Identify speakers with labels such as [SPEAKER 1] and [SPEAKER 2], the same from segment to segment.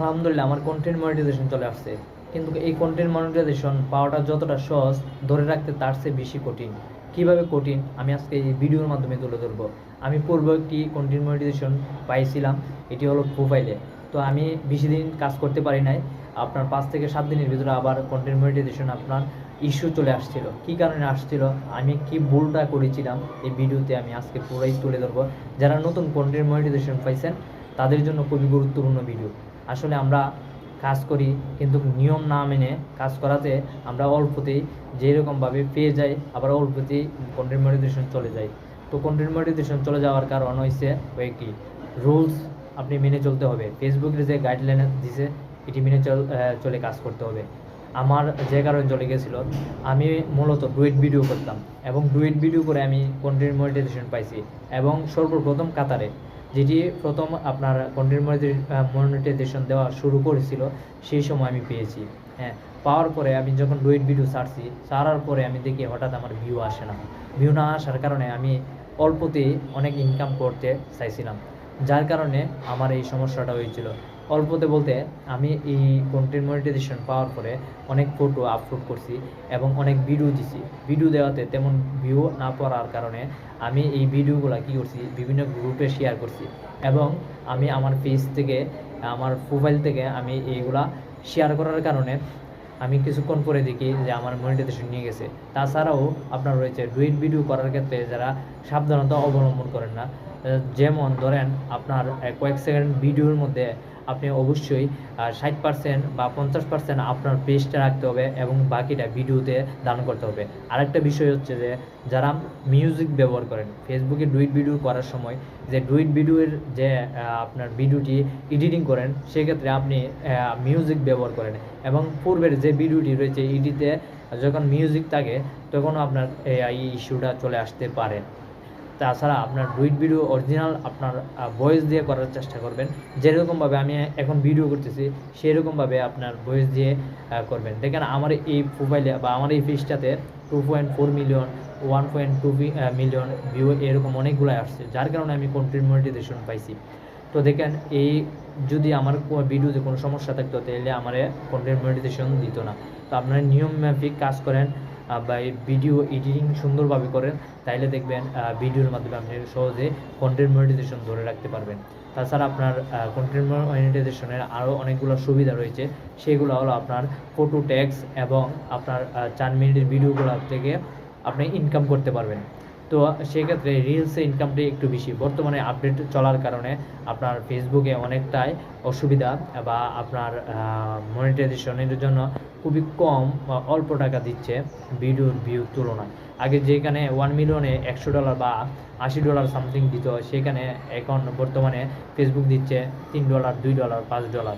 [SPEAKER 1] আলহামদুলিল্লাহ, আমার content monetization চলে আসছে। কিন্তু এই কন্টেন্ট মনিটাইজেশন পাওয়াটা যতটা সহজ, ধরে রাখতে তার চেয়ে বেশি কঠিন। কীভাবে কঠিন? আমি আজকে এই ভিডিওর মাধ্যমে তুলে ধরবো। আমি পূর্ব একটি কন্টেন্ট মনিটাইজেশন পাইছিলাম, এটি হলো প্রোফাইলে তো আমি বেশি দিন কাজ করতে পারি নাই। আপনার পাঁচ থেকে সাত দিনের ভিতরে আবার কন্টেন্ট মনিটাইজেশন আপনার ইস্যু চলে আসছিল। কি কারণে আসছিল? আমি কি ভুলটা করেছিলাম? এই ভিডিওতে আমি আজকে পুরোই তুলে ধরবো। যারা নতুন কন্টেন্ট মনিটাইজেশন পাইছেন, তাদের জন্য খুবই গুরুত্বপূর্ণ ভিডিও আসলে আমরা কাজ করি, কিন্তু নিয়ম না মেনে কাজ করাতে আমরা অল্পতেই যেরকমভাবে পেয়ে যাই, আবার অল্পতেই কন্টেন্ট মনিটাইজেশন চলে যায় তো কন্টেন্ট মনিটাইজেশন চলে যাওয়ার কারণ হয়েছে ওই কি? রুলস আপনি মেনে চলতে হবে। ফেসবুকের যে গাইডলাইন দিছে, এটি মেনে চল চলে কাজ করতে হবে। আমার যে কারণে চলে গেছিল, আমি মূলত ডুয়েট ভিডিও করতাম এবং ডুয়েট ভিডিও করে আমি কন্টেন্ট মনিটাইজেশন পাইছি এবং সর্বপ্রথম কাতারে যেটি প্রথম আপনার কন্টেন্ট মনিটাইজেশন দেওয়া শুরু করেছিল, সেই সময় আমি পেয়েছি। হ্যাঁ পাওয়ার পরে আমি যখন ডুয়েট ভিডিও ছাড়ছি সারার পরে আমি দেখি হঠাৎ আমার ভিউ আসে না। ভিউ না আসার কারণে আমি অল্পতেই অনেক ইনকাম করতে চাইছিলাম। যার কারণে আমার এই সমস্যাটা হয়েছিল। অল্পতে বলতে আমি এই কন্টেন্ট মনিটাইজেশন পাওয়ার পরে অনেক ফটো আপলোড করছি এবং অনেক ভিডিও দিছি। ভিডিও দেওয়াতে তেমন ভিউ না পড়ার কারণে আমি এই ভিডিওগুলো কী করছি, বিভিন্ন গ্রুপে শেয়ার করছি এবং আমি আমার পেজ থেকে, আমার প্রোফাইল থেকে আমি এইগুলা শেয়ার করার কারণে আমি কিছুক্ষণ পরে দেখি যে আমার মনিটাইজেশন নিয়ে গেছে। তাছাড়াও আপনার রয়েছে ডুইট ভিডিও করার ক্ষেত্রে যারা সাবধানতা অবলম্বন করেন না যেমন ধরেন আপনার কয়েক সেকেন্ড ভিডিওর মধ্যে আপনি অবশ্যই ষাট পার্সেন্ট বা পঞ্চাশ পার্সেন্ট আপনার পেজটা রাখতে হবে এবং বাকিটা ভিডিওতে দান করতে হবে। আরেকটা বিষয় হচ্ছে যে, যারা মিউজিক ব্যবহার করেন ফেসবুকে ডুইট ভিডিও করার সময় যে ডুইট ভিডিওর যে আপনার ভিডিওটি এডিটিং করেন, সেক্ষেত্রে আপনি মিউজিক ব্যবহার করেন এবং পূর্বের যে ভিডিওটি রয়েছে এডিতে যখন মিউজিক থাকে, তখন আপনার এই ইস্যুটা চলে আসতে পারে। তাছাড়া আপনার ডুইট ভিডিও অরিজিনাল আপনার ভয়েস দিয়ে করার চেষ্টা করবেন। যেরকমভাবে আমি এখন ভিডিও করতেছি, সেরকমভাবে আপনার ভয়েস দিয়ে করবেন। দেখেন আমার এই প্রোফাইলে বা আমার এই পেজটাতে two point four million one point two million view এরকম অনেকগুলো আসছে, যার কারণে আমি কন্টেন্ট মনিটাইজেশন পাইছি। তো দেখেন, এই যদি আমার ভিডিওতে কোনো সমস্যা থাকতো, তাহলে আমার কন্টেন্ট মনিটাইজেশন দিত না। তো আপনারা নিয়ম মাফিক কাজ করেন বা ভিডিও এডিটিং সুন্দরভাবে করেন, তাইলে দেখবেন ভিডিওর মাধ্যমে আপনি সহজে কন্টেন্ট মনিটাইজেশন ধরে রাখতে পারবেন। তাছাড়া আপনার কন্টেন্ট মনিটাইজেশনের আরও অনেকগুলো সুবিধা রয়েছে, সেগুলো হলো আপনার ফটো ট্যাক্স এবং আপনার চার মিনিটের ভিডিওগুলো থেকে আপনি ইনকাম করতে পারবেন। তো সেক্ষেত্রে রিলসে ইনকামটি একটু বেশি। বর্তমানে আপডেট চলার কারণে আপনার ফেসবুকে অনেকটাই অসুবিধা বা আপনার মনিটাইজেশনের জন্য খুবই কম অল্প টাকা দিচ্ছে ভিডিওর ভিউ তুলনায়। আগে যেখানে ওয়ান মিলিয়নে একশো ডলার বা আশি ডলার সামথিং দিত, সেখানে এখন বর্তমানে ফেসবুক দিচ্ছে তিন ডলার দুই ডলার পাঁচ ডলার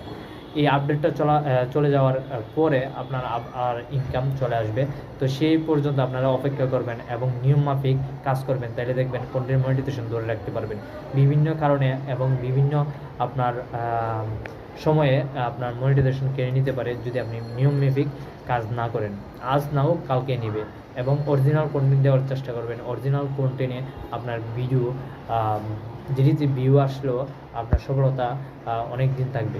[SPEAKER 1] এই আপডেটটা চলা চলে যাওয়ার পরে আপনার আর ইনকাম চলে আসবে। তো সেই পর্যন্ত আপনারা অপেক্ষা করবেন এবং নিয়ম মাফিক কাজ করবেন। তাহলে দেখবেন কন্টেন্ট মনিটাইজেশন ধরে রাখতে পারবেন। বিভিন্ন কারণে এবং বিভিন্ন আপনার সময়ে আপনার মনিটাইজেশন কেড়ে নিতে পারে যদি আপনি নিয়ম মাফিক কাজ না করেন। আজ নাও কালকে নেবে এবং অরিজিনাল কন্টেন্ট দেওয়ার চেষ্টা করবেন। অরিজিনাল কন্টেন্টে আপনার ভিডিও যেটিতে ভিউ আসলেও আপনার সফলতা অনেক দিন থাকবে।